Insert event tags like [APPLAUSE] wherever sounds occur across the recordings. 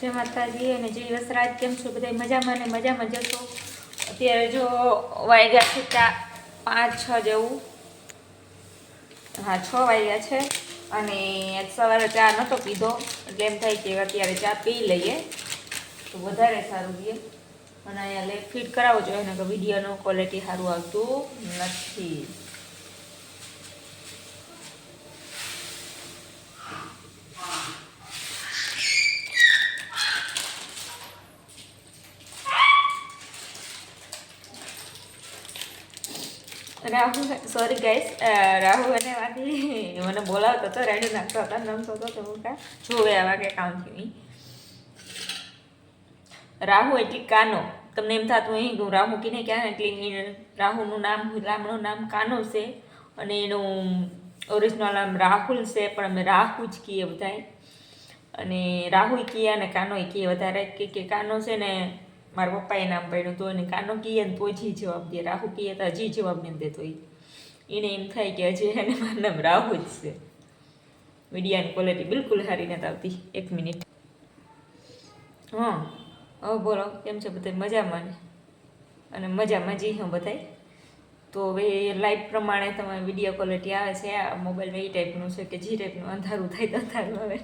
જય માતાજી, અને જય વસરાજ કેમ છો? બધા મજામાં ને મજામાં જશો અત્યારે જો વાગ્યા છે ચા પાંચ, છ જેવું. હા, છ વાગ્યા છે. અને આજ સવારે ચા નહોતો પીધો, એટલે એમ થાય કે અત્યારે ચા પી લઈએ. તો વધારે સારું રહે. અને અહીંયા લે, ફિટ કરાવવો જોઈએ ને કે વિડીયોનું ક્વોલિટી સારું આવતું નથી. રાહુ સોરી ગાઈસ રાહુ અને વાથી મને બોલાવતો હતો રેડી નાખતો હતો નમતો હતો તો હું કા જોવે આવા કે કામ થયું રાહુ એટલે કાનો. તમને એમ થતું અહીં કે હું રાહુ કીને ક્યાં એટલે રાહુનું નામ, રામનું નામ કાનો છે અને એનું ઓરિજિનલ નામ રાહુલ છે, પણ અમે રાહુ જ કહીએ બધાય. અને રાહુ કીએ અને કાનો કહીએ વધારે કે કે કાનો છે ને મારા પપ્પાએ નામ પાડ્યું હતું અને કાનો કીએ ને તો જી જવાબ દે. રાહુ કહીએ તો હજી જવાબ નહીં દેતો એ એને એમ થાય કે હજી એને મારું નામ રાહુ જ છે. મીડિયાની ક્વોલિટી બિલકુલ સારી નથી આવતી. એક મિનિટ. હા, હવે બોલો, કેમ છે બધા? મજામાં ને? અને મજામાં જી હું બધાય? તો હવે લાઈફ પ્રમાણે તમારે વીડિયો ક્વોલિટી આવે છે. આ મોબાઈલમાં એ ટાઈપનું છે કે જે ટાઈપનું અંધારું થાય તો અંધારું આવે.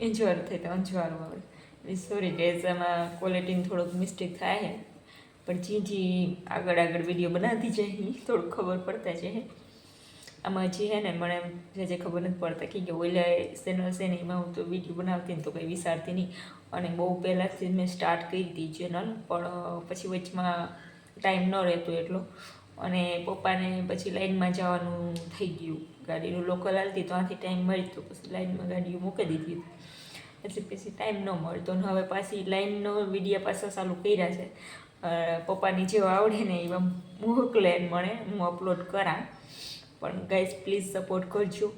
અંજવાળું થાય તો અંજવાળું આવે. સોરી ગેસ એમાં ક્વોલિટીનું થોડુંક મિસ્ટેક થાય છે. પણ જે જે આગળ આગળ વીડિયો બનાવતી જાય એ થોડુંક ખબર પડતા છે આમાં જે છે ને મને જે જે ખબર નથી પડતા કે ઓલા ચેનલ છે ને એમાં હું તો વીડિયો બનાવતી ને તો કંઈ વિચારતી નહીં. અને બહુ પહેલાંથી મેં સ્ટાર્ટ કરી હતી ચેનલ પણ પછી વચમાં ટાઈમ ન રહેતો એટલો. અને પપ્પાને પછી લાઈનમાં જવાનું થઈ ગયું. ગાડીનું લોકલ હાલતી તો આથી ટાઈમ મળી તો પછી લાઈનમાં ગાડીઓ મૂકી દીધી એટલે પછી ટાઈમ ન મળતો. ને હવે પાછી લાઈનનો વિડીયા પાછા ચાલુ કર્યા છે. પપ્પાની જેવા આવડે ને એવા મોકલે મળે. હું અપલોડ કરા પણ ગાઈઝ પ્લીઝ સપોર્ટ કરજો.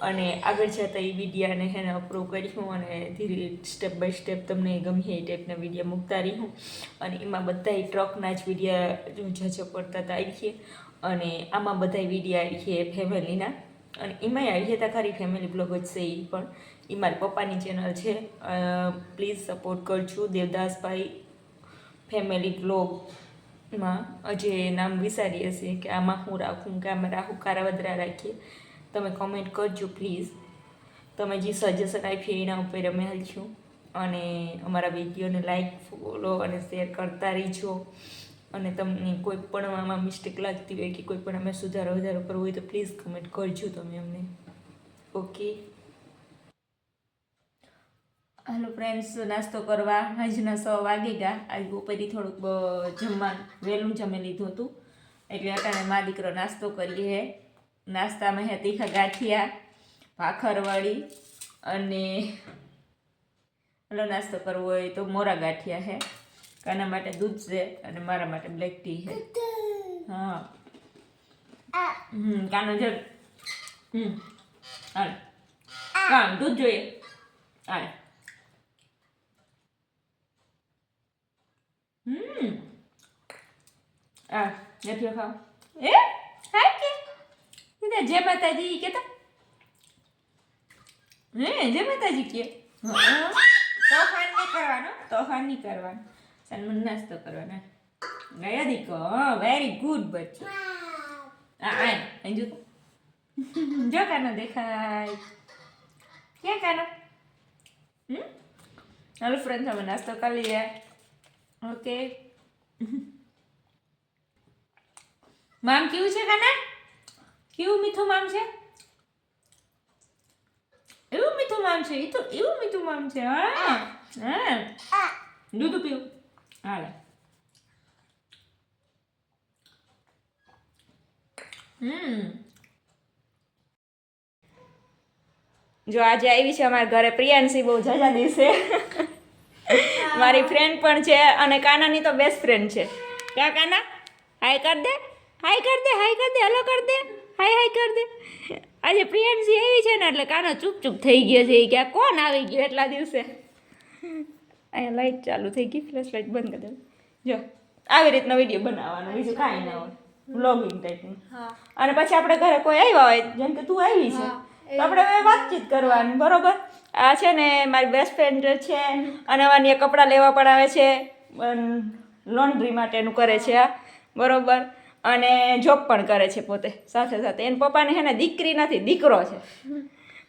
અને આગળ જતાં એ વિડીયાને હેને અપ્રૂવ કર્યું અને ધીરે સ્ટેપ બાય સ્ટેપ તમને ગમે એ ટાઈપના વિડીયા મૂકતા રહ્યું અને એમાં બધા ટ્રકના જ વિડીયા જજ પડતા હતા આવીએ અને આમાં બધા વિડીયા આવીએ ફેમિલીના અને એમાંય આવીએ હતા ખરી ફેમિલી બ્લોગ જ છે એ પણ. એ મારા પપ્પાની ચેનલ છે. પ્લીઝ સપોર્ટ કરજો દેવદાસભાઈ ફેમિલી બ્લોગમાં જે નામ વિચારીએ છીએ કે આમાં હું રાખું, કે આમાં રાખું કારાવદરા રાખીએ. તમે કોમેન્ટ કરજો પ્લીઝ તમે જે સજેશન આપીએ એના ઉપર અમે હલશું. અને અમારા વિડીયોને લાઈક ફોલો અને શેર કરતા રહીજો. અને તમને કોઈ પણ આમાં મિસ્ટેક લાગતી હોય કે કોઈ પણ અમે સુધારો વધારો કરવો હોય તો પ્લીઝ કમેન્ટ કરજો તમે અમને. ઓકે હાલો ફ્રેન્ડ્સ નાસ્તો કરવા હજના સો વાગે ગયા. આજ બપોરે થોડુંક જમવા, વહેલું જમી લીધું હતું. એટલે અટાણે મા દીકરો નાસ્તો કરીએ હે. નાસ્તામાં હે તીખા ગાંઠિયા ભાખરવાળી અને નાસ્તો કરવો હોય તો મોરા ગાંઠિયા હે. કાના માટે દૂધ છે અને મારા માટે બ્લેક ટી છે. હા. હમ, કાનો જર. હમ, હાલ. કાન, દૂધ જોઈએ. હાલ. હમ. આ, નથી ખાવ. એ હા કે. કીધા જય માતાજી કેતા. હે, જય માતાજી કે. તોફાન નહીં કરવાનો, તોફાન નહીં કરવાનો. સન્માન નાસ્તો કરવાનો ગયા દીકો વેરી ગુડ બચ્ચો આ આ અહીં જો જો કાનો દેખાય ક્યાં કાનો હમ હાલો ફ્રેન્ડ અમે નાસ્તો કરી લઈએ ઓકે મામ કેવું છે કાના કેવું મીઠું મામ છે એવું મીઠું મામ છે એ તો એવું મીઠું મામ છે હા હા દૂધ પીવું હાલે હમ જો આજે આવી છે અમારા ઘરે પ્રિયાંશી બહુ જાજા દિવસે. મારી ફ્રેન્ડ પણ છે અને કાનાની તો બેસ્ટ ફ્રેન્ડ છે. ક્યાં કાના? હાય કર દે. હાય કર દે હાય કર દે. હલો કર દે. હાય હાય કર દે. આજે પ્રિયાંશી આવી છે ને એટલે કાનો ચૂપ ચૂપ થઈ ગયો છે. એ ક્યાં કોણ આવી ગયું એટલા દિવસે? અહીંયા લાઈટ ચાલુ થઈ ગઈ ફ્લેશ લાઇટ બંધ કરી દે જો આવી રીતનો વીડિયો બનાવવાનો બીજું કાંઈ ના હોય. વ્લોગિંગ ટાઈપનું અને પછી આપણે ઘરે કોઈ આવ્યા હોય જેમ કે તું આવી છે તો આપણે હવે વાતચીત કરવાની બરોબર? આ છે ને મારી બેસ્ટ ફ્રેન્ડ છે અને અમારી કપડાં લેવા પણ આવે છે લોન્ડ્રી માટેનું કરે છે આ બરોબર? અને જોબ પણ કરે છે પોતે સાથે સાથે. એના પપ્પાને છે ને દીકરી નથી દીકરો છે.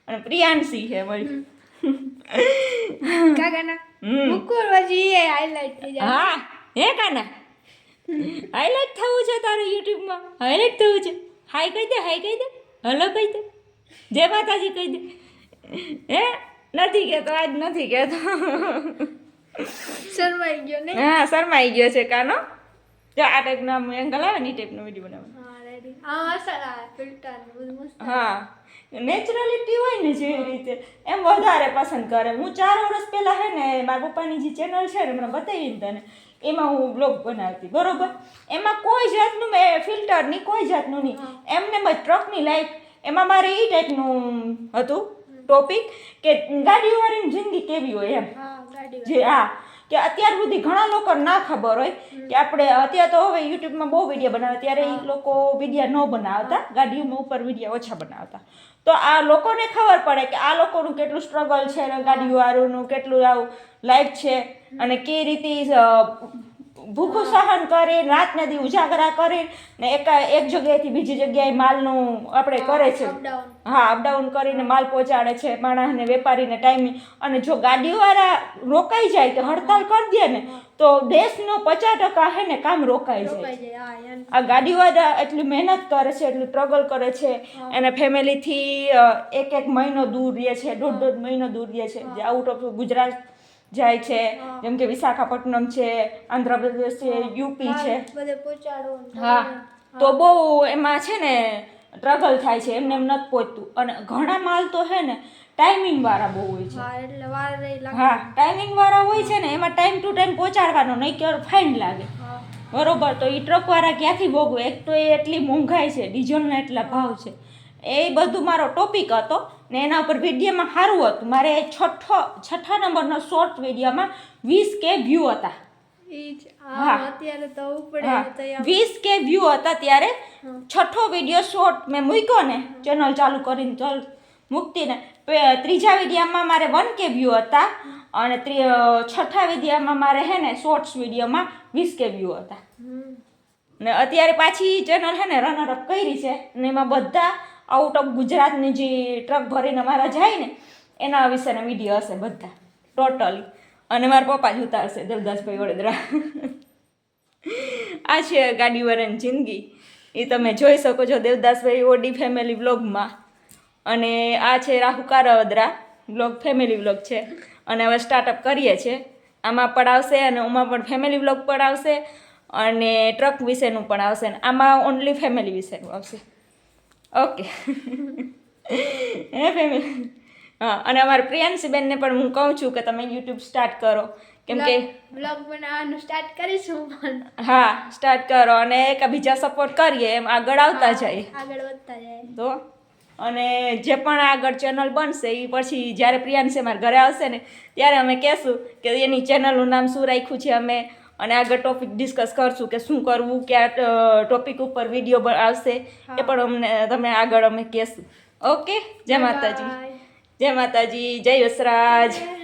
અને પ્રિયાંશી છે મારી. કાકાના. મુકુર પછી એ હાઈલાઈટ થઈ જાય હા હે કાના? હાઈલાઈટ થવું છે તારે યુટ્યુબમાં? હાઈલાઈટ થવું છે? હાઈ કહી દે હાય કહી દે. હલો કહી દે. જય માતાજી કહી દે. હે? નથી કહેતો આજ નથી કહેતો. શરમાઈ ગયો ને? હા શરમાઈ ગયો છે કાનો. જો આ ટાઈપનો એંગલ આવે ને એ ટાઈપનો વીડિયો બનાવવાનો. હા રેડી આ મસાલા ફિલ્ટર બધું મસ્ત. હા. નેચરલિટી હોય ને જેવી રીતે. એમ વધારે પસંદ કરે. હું ચાર વર્ષ પહેલાં હે ને મારા પપ્પાની જે ચેનલ છે ને મને બતાવી ને તને. એમાં હું બ્લોગ બનાવતી. બરોબર? એમાં કોઈ જાતનું મેં ફિલ્ટર નહીં કોઈ જાતનું નહીં. એમને મેં ટ્રકની લાઈફ એમાં મારે એ ટાઈપનું હતું ટોપિક કે ગાડીવાળાની જિંદગી કેવી હોય એમ. જે હા. કે અત્યાર સુધી ઘણા લોકો ના ખબર હોય કે આપણે અત્યારે તો હવે યુટ્યુબમાં બહુ વીડિયો બનાવે ત્યારે એ લોકો વિડીયા ન બનાવતા ગાડીઓમાં ઉપર વિડીયા ઓછા બનાવતા. તો આ લોકોને ખબર પડે કે આ લોકોનું કેટલું સ્ટ્રગલ છે ગાડીઓ ગાડીવાળાનું કેટલું આવું લાઈફ છે અને કઈ રીતે ભૂખું સહન કરી રાતને દી ઉજાગરા કરી ને એક એક જગ્યાએથી બીજી જગ્યાએ માલનું આપણે કરે છે. હા અપડાઉન કરીને માલ પહોંચાડે છે માણસને વેપારીને ટાઈમે. અને જો ગાડીવાળા રોકાઈ જાય કે હડતાલ કરી દે ને તો દેશનો પચાસ ટકા હે ને કામ રોકાઈ જાય આ ગાડીવાળા એટલી મહેનત કરે છે એટલું સ્ટ્રગલ કરે છે. એને ફેમિલીથી એક એક મહિનો દૂર રહે છે દોઢ દોઢ મહિનો દૂર રહે છે. જે આઉટ ઓફ ગુજરાત જાય છે જેમ કે વિશાખાપટ્ટનમ છે આંધ્રપ્રદેશ છે યુપી છે. હા. તો બહુ એમાં છે ને ટ્રગલ થાય છે એમને એમ નથી પહોંચતું અને ઘણા માલ તો છે ને ટાઈમિંગ વાળા બહુ હોય છે. હા ટાઈમિંગ વાળા હોય છે ને એમાં ટાઈમ ટુ ટાઈમ પહોંચાડવાનો નહીં કે ફાઇન લાગે બરોબર તો એ ટ્રકવાળા ક્યાંથી ભોગવે? એક તો એ એટલી મોંઘાઈ છે ડીઝલના એટલા ભાવ છે. એ બધું મારો ટોપિક હતો ને એના ઉપર વિડીયોમાં સારું હતું. મારે છઠ્ઠો છઠ્ઠા નંબરનો શોર્ટ વિડીયોમાં વીસ કે વ્યૂ હતા. વીસ કે વ્યૂ હતા ત્યારે છઠ્ઠો વીડિયો શોર્ટ મેં મૂક્યો ને ચેનલ ચાલુ કરીને ચાલ મૂકતી ને ત્રીજા વિડીયામાં મારે વન કે વ્યૂ હતા અને છઠ્ઠા વિડીયામાં મારે હે ને શોર્ટ્સ વિડીયોમાં વીસ કે વ્યૂ હતા. ને અત્યારે પાછી ચેનલ હે ને રનર અપ કરી છે ને એમાં બધા આઉટ ઓફ ગુજરાતની જે ટ્રક ભરીને મારા જાય ને, એના વિશેના વીડિયો હશે બધા. ટોટલી અને મારા પપ્પા જ ઉતારશે, દેવદાસભાઈ વડોદરા. [LAUGHS] આ છે ગાડીવાળાની જિંદગી. એ તમે જોઈ શકો છો દેવદાસભાઈ ઓડી ફેમિલી વ્લોગમાં અને આ છે Rahu Karavadra. Vlog family vlog છે. અને હવે સ્ટાર્ટઅપ કરીએ છીએ. આમાં પણ આવશે અને આમાં પણ ફેમિલી વ્લોગ પણ આવશે. અને ટ્રક વિશેનું પણ આવશે. અને આમાં ઓનલી ફેમિલી વિશેનું આવશે. ઓકે. હે ફેમિલી? હા અને અમારા પ્રિયાંશીબેનને પણ હું કહું છું કે તમે યુટ્યુબ સ્ટાર્ટ કરો. કેમ કે બ્લોગ બનાવવાનું સ્ટાર્ટ કરીશું પણ. હા સ્ટાર્ટ કરો અને એક બીજા સપોર્ટ કરીએ એમ આગળ આવતા જાય. આગળ વધતા જાય. તો અને જે પણ આગળ ચેનલ બનશે એ પછી જ્યારે પ્રિયાંશે મારા ઘરે આવશે ને ત્યારે અમે કહેશું કે એની ચેનલનું નામ શું રાખ્યું છે અમે અને આગળ ટોપિક ડિસ્કસ કરશું કે શું કરવું કયા ટોપિક ઉપર વીડિયો આવશે એ પણ અમને તમે આગળ અમે કહેશું. ઓકે જય માતાજી. જય માતાજી. જય જય.